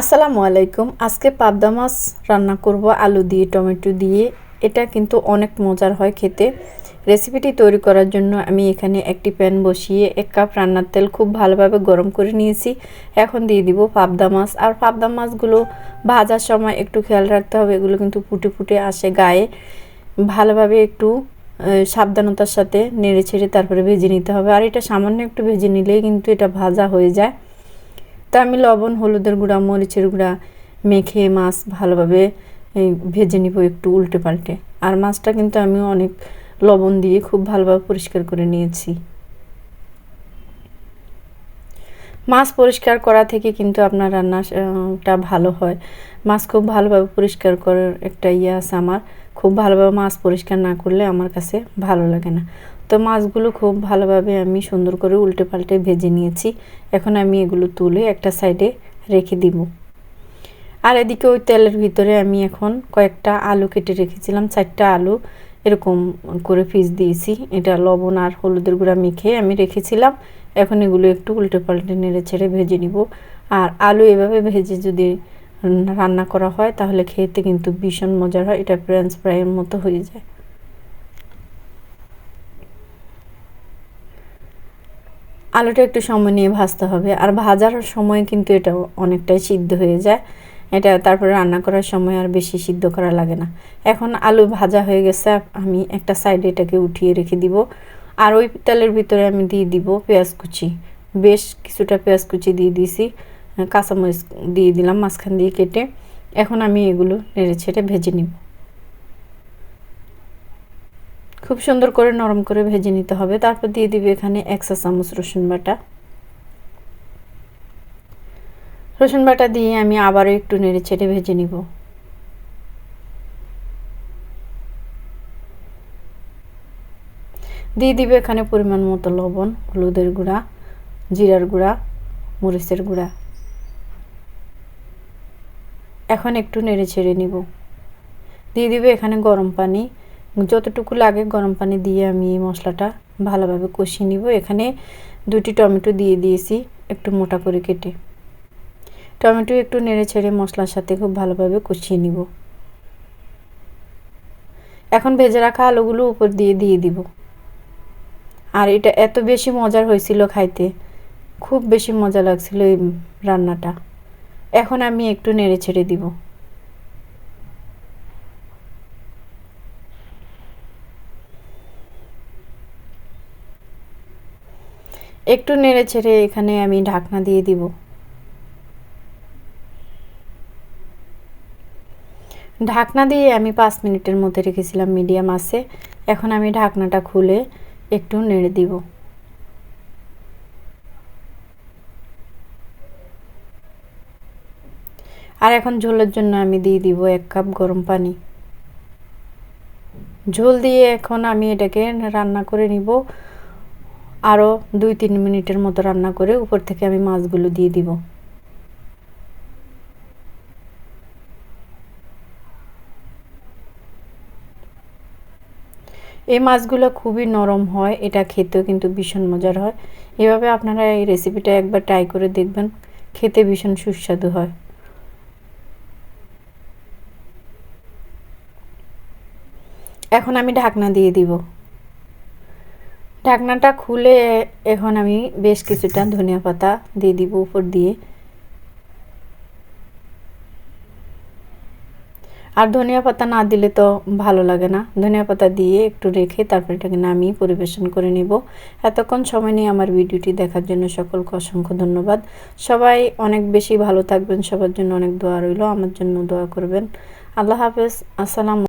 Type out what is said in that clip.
আসসালামু আলাইকুম। আজকে পাবদা মাছ রান্না করব আলু দিয়ে, টমেটো দিয়ে। এটা কিন্তু অনেক মজার হয় খেতে। রেসিপিটি তৈরি করার জন্য আমি এখানে একটি প্যান বসিয়ে এক কাপ রান্নার তেল খুব ভালোভাবে গরম করে নিয়েছি। এখন দিয়ে দিব পাবদা মাছ। আর পাবদা মাছগুলো ভাজার সময় একটু খেয়াল রাখতে হবে, এগুলো কিন্তু ফুটে ফুটে আসে গায়ে। ভালোভাবে একটু সাবধানতার সাথে নেড়ে ছেড়ে তারপরে ভেজে নিতে হবে। আর এটা সামান্য একটু ভেজে নিলেই কিন্তু এটা ভাজা হয়ে যায়। তা আমি লবণ, হলুদের গুঁড়া, মরিচের গুঁড়া মেখে মাছ ভালোভাবে ভেজে নিব একটু উল্টে পাল্টে। আর মাছটা কিন্তু আমি অনেক লবণ দিয়ে খুব ভালোভাবে পরিষ্কার করে নিয়েছি। মাছ পরিষ্কার করা থেকে কিন্তু আপনার রান্নাটা ভালো হয়। মাছ খুব ভালোভাবে পরিষ্কার করার একটা ইয়ে আছে আমার। খুব ভালোভাবে মাছ পরিষ্কার না করলে আমার কাছে ভালো লাগে না। তো মাছগুলো খুব ভালোভাবে আমি সুন্দর করে উল্টে পাল্টে ভেজে নিয়েছি। এখন আমি এগুলো তুলে একটা সাইডে রেখে দিব। আর এদিকে ওই তেলের ভিতরে আমি এখন কয়েকটা আলু কেটে রেখেছিলাম, চারটা আলু এরকম করে পিস দিয়েছি। এটা লবণ আর হলুদের গুঁড়া মেখে আমি রেখেছিলাম। এখন এগুলো একটু উল্টে পাল্টে নেড়ে ছেড়ে ভেজে নিব। আর আলু এভাবে ভেজে যদি রান্না করা হয়, তাহলে খেতে কিন্তু ভীষণ মজার হয়। এটা ফ্রেঞ্চ ফ্রাইয়ের মতো হয়ে যায়। আলুটা একটু সময় নিয়ে ভাজতে হবে। আর ভাজার সময় কিন্তু এটা অনেকটাই সিদ্ধ হয়ে যায়। এটা তারপরে রান্না করার সময় আর বেশি সিদ্ধ করা লাগে না। এখন আলু ভাজা হয়ে গেছে, আমি একটা সাইডে এটাকে উঠিয়ে রেখে দিব। আর ওই তেলের ভিতরে আমি দিয়ে দিব পেঁয়াজ কুচি। বেশ কিছুটা পেঁয়াজ কুচি দিয়ে দিয়েছি, কাঁচামরিচ দিয়ে দিলাম মাঝখান দিয়ে কেটে। এখন আমি এগুলো নেড়ে ছেড়ে ভেজে নিব। খুব সুন্দর করে নরম করে ভেজে নিতে হবে। তারপর দিয়ে দিবে এখানে একশো চামচ রসুন বাটা। রসুন বাটা দিয়ে আমি আবারও একটু নেড়ে ছেড়ে ভেজে নিব। দিয়ে দিবে এখানে পরিমাণ মতো লবণ, হলুদের গুঁড়া, জিরার গুঁড়া, মরিচের গুঁড়া। এখন একটু নেড়ে ছেড়ে নিব। দিয়ে দিবে এখানে গরম পানি যতটুকু লাগে গরম পানি দিয়ে আমি এই মশলাটা ভালোভাবে কষিয়ে নিব। এখানে দুটি টমেটো দিয়ে দিয়েছি একটু মোটা করে কেটে। টমেটো একটু নেড়ে ছেড়ে মশলার সাথে খুব ভালোভাবে কষিয়ে নিব। এখন ভেজে রাখা আলুগুলো উপর দিয়ে দিয়ে দিব। আর এটা এত বেশি মজার হয়েছিল খাইতে, খুব বেশি মজা লাগছিল এই রান্নাটা। এখন আমি একটু নেড়ে ছেড়ে দিব। একটু নেড়ে ছেড়ে এখানে আমি ঢাকনা দিয়ে দিব। ঢাকনা দিয়ে আমি পাঁচ মিনিটের মধ্যে রেখেছিলাম, মিডিয়াম আছে। এখন আমি ঢাকনাটা খুলে একটু নেড়ে দিব। আর এখন ঝোলের জন্য আমি দিয়ে দিব এক কাপ গরম পানি। ঝোল দিয়ে এখন আমি এটাকে রান্না করে নিব। আরও দুই তিন মিনিটের মতো রান্না করে উপর থেকে আমি মাছগুলো দিয়ে দিব। এই মাছগুলো খুবই নরম হয়, এটা খেতেও কিন্তু ভীষণ মজার হয়। এভাবে আপনারা এই রেসিপিটা একবার ট্রাই করে দেখবেন, খেতে ভীষণ সুস্বাদু হয়। এখন আমি ঢাকনা দিয়ে দিব। ঢাকনাটা খুলে এখন আমি বেশ কিছুটা ধনিয়া পাতা দিয়ে দিব উপর দিয়ে। আর ধনিয়া পাতা না দিলে তো ভালো লাগে না। ধনিয়া পাতা দিয়ে একটু রেখে তারপর এটাকে নামিয়ে পরিবেশন করে নিব। এতক্ষণ সময় নিয়ে আমার ভিডিওটি দেখার জন্য সকলকে অসংখ্য ধন্যবাদ। সবাই অনেক বেশি ভালো থাকবেন। সবার জন্য অনেক দোয়া রইল। আমার জন্য দোয়া করবেন। আল্লাহ হাফেজ। আসসালাম